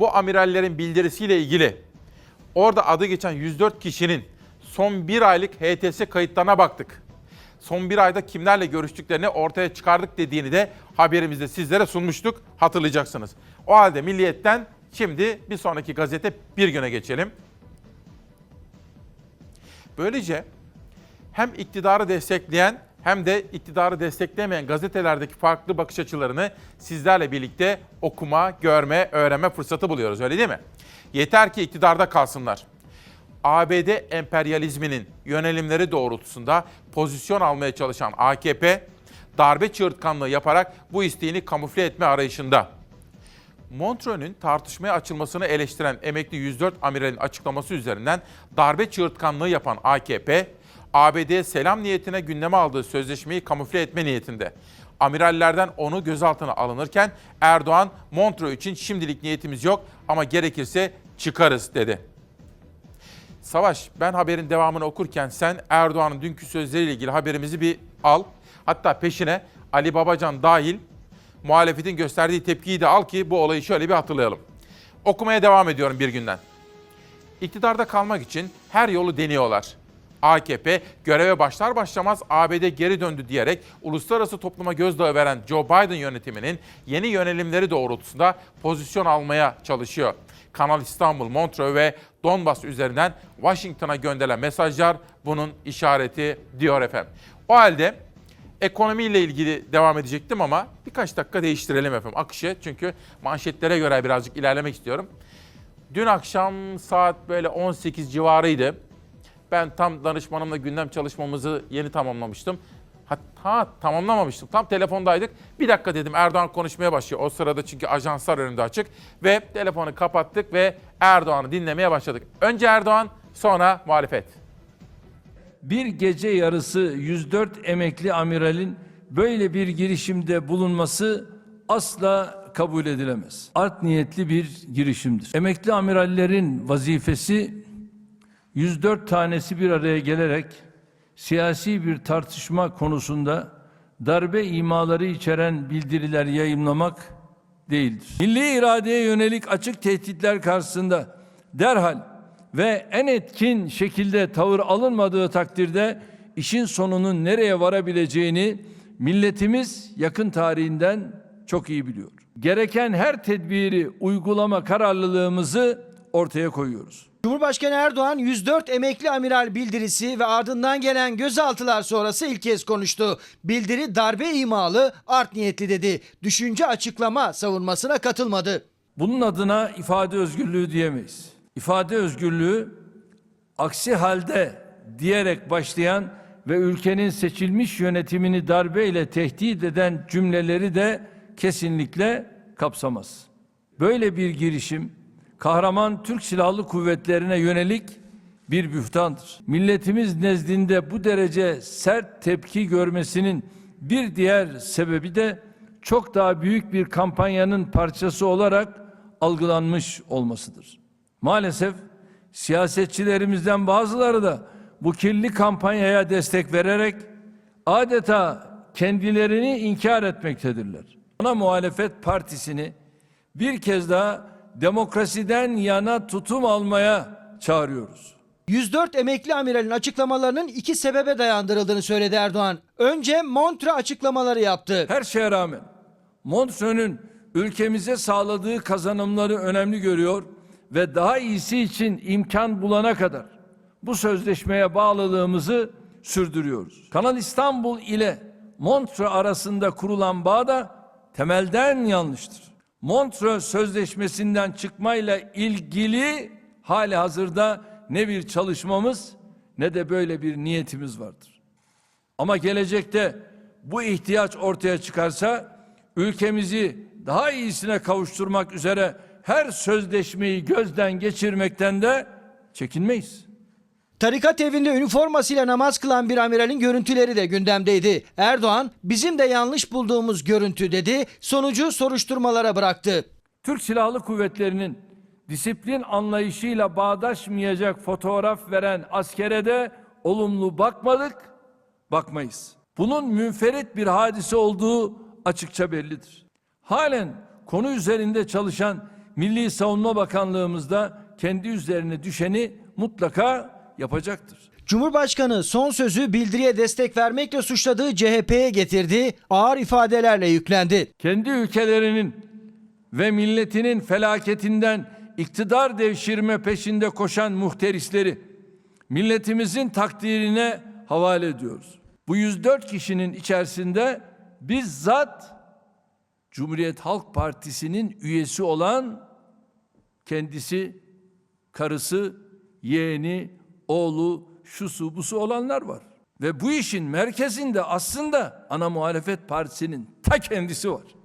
bu amirallerin bildirisiyle ilgili orada adı geçen 104 kişinin son bir aylık HTS kayıtlarına baktık. Son bir ayda kimlerle görüştüklerini ortaya çıkardık dediğini de haberimizde sizlere sunmuştuk hatırlayacaksınız. O halde Milliyet'ten şimdi bir sonraki gazete bir güne geçelim. Böylece hem iktidarı destekleyen hem de iktidarı desteklemeyen gazetelerdeki farklı bakış açılarını sizlerle birlikte okuma, görme, öğrenme fırsatı buluyoruz öyle değil mi? Yeter ki iktidarda kalsınlar. ABD emperyalizminin yönelimleri doğrultusunda pozisyon almaya çalışan AKP, darbe çığırtkanlığı yaparak bu isteğini kamufle etme arayışında. Montreux'ün tartışmaya açılmasını eleştiren emekli 104 amiralin açıklaması üzerinden darbe çığırtkanlığı yapan AKP, ABD'ye selam niyetine gündeme aldığı sözleşmeyi kamufle etme niyetinde. Amirallerden onu gözaltına alınırken Erdoğan, Montreux için şimdilik niyetimiz yok ama gerekirse çıkarız dedi. Savaş, ben haberin devamını okurken sen Erdoğan'ın dünkü sözleriyle ilgili haberimizi bir al. Hatta peşine Ali Babacan dahil muhalefetin gösterdiği tepkiyi de al ki bu olayı şöyle bir hatırlayalım. Okumaya devam ediyorum bir günden. İktidarda kalmak için her yolu deniyorlar. AKP göreve başlar başlamaz ABD geri döndü diyerek uluslararası topluma gözdağı veren Joe Biden yönetiminin yeni yönelimleri doğrultusunda pozisyon almaya çalışıyor. Kanal İstanbul, Montreux ve Donbas üzerinden Washington'a gönderilen mesajlar bunun işareti diyor efendim. O halde ekonomiyle ilgili devam edecektim ama birkaç dakika değiştirelim efendim akışı. Çünkü manşetlere göre birazcık ilerlemek istiyorum. Dün akşam saat böyle 18 civarıydı. Ben tam danışmanımla gündem çalışmamızı yeni tamamlamıştım. Hatta tamamlamamıştım. Tam telefondaydık. Bir dakika dedim Erdoğan konuşmaya başlıyor. O sırada çünkü ajanslar önünde açık. Ve telefonu kapattık ve Erdoğan'ı dinlemeye başladık. Önce Erdoğan sonra muhalefet. bir gece yarısı 104 emekli amiralin böyle bir girişimde bulunması asla kabul edilemez. Art niyetli bir girişimdir. Emekli amirallerin vazifesi 104 tanesi bir araya gelerek siyasi bir tartışma konusunda darbe imaları içeren bildiriler yayımlamak değildir. Milli iradeye yönelik açık tehditler karşısında derhal ve en etkin şekilde tavır alınmadığı takdirde işin sonunun nereye varabileceğini milletimiz yakın tarihinden çok iyi biliyor. Gereken her tedbiri uygulama kararlılığımızı ortaya koyuyoruz. Cumhurbaşkanı Erdoğan 104 emekli amiral bildirisi ve ardından gelen gözaltılar sonrası ilk kez konuştu. Bildiri darbe imalı, art niyetli dedi. Düşünce açıklama savunmasına katılmadı. Bunun adına ifade özgürlüğü diyemeyiz. İfade özgürlüğü aksi halde diyerek başlayan ve ülkenin seçilmiş yönetimini darbeyle tehdit eden cümleleri de kesinlikle kapsamaz. Böyle bir girişim kahraman Türk Silahlı Kuvvetlerine yönelik bir bühtandır. Milletimiz nezdinde bu derece sert tepki görmesinin bir diğer sebebi de çok daha büyük bir kampanyanın parçası olarak algılanmış olmasıdır. Maalesef siyasetçilerimizden bazıları da bu kirli kampanyaya destek vererek adeta kendilerini inkar etmektedirler. Ana muhalefet partisini bir kez daha demokrasiden yana tutum almaya çağırıyoruz. 104 emekli amiralin açıklamalarının iki sebebe dayandırıldığını söyledi Erdoğan. Önce Montre açıklamaları yaptı. Her şeye rağmen Montreux'ün ülkemize sağladığı kazanımları önemli görüyor ve daha iyisi için imkan bulana kadar bu sözleşmeye bağlılığımızı sürdürüyoruz. Kanal İstanbul ile Montreux arasında kurulan bağ da temelden yanlıştır. Montreux Sözleşmesi'nden çıkmayla ilgili hali hazırda ne bir çalışmamız ne de böyle bir niyetimiz vardır. Ama gelecekte bu ihtiyaç ortaya çıkarsa ülkemizi daha iyisine kavuşturmak üzere her sözleşmeyi gözden geçirmekten de çekinmeyiz. Tarikat evinde üniformasıyla namaz kılan bir amiralin görüntüleri de gündemdeydi. Erdoğan bizim de yanlış bulduğumuz görüntü dedi. Sonucu soruşturmalara bıraktı. Türk Silahlı Kuvvetleri'nin disiplin anlayışıyla bağdaşmayacak fotoğraf veren askere de olumlu bakmadık, bakmayız. Bunun münferit bir hadise olduğu açıkça bellidir. Halen konu üzerinde çalışan Milli Savunma Bakanlığımız da kendi üzerine düşeni mutlaka yapacaktır. Cumhurbaşkanı son sözü bildiriye destek vermekle suçladığı CHP'ye getirdi. Ağır ifadelerle yüklendi. kendi ülkelerinin ve milletinin felaketinden iktidar devşirme peşinde koşan muhterisleri milletimizin takdirine havale ediyoruz. Bu 104 kişinin içerisinde bizzat Cumhuriyet Halk Partisi'nin üyesi olan kendisi, karısı, yeğeni, oğlu, şusu busu olanlar var. Ve bu işin merkezinde aslında ana muhalefet partisinin ta kendisi var.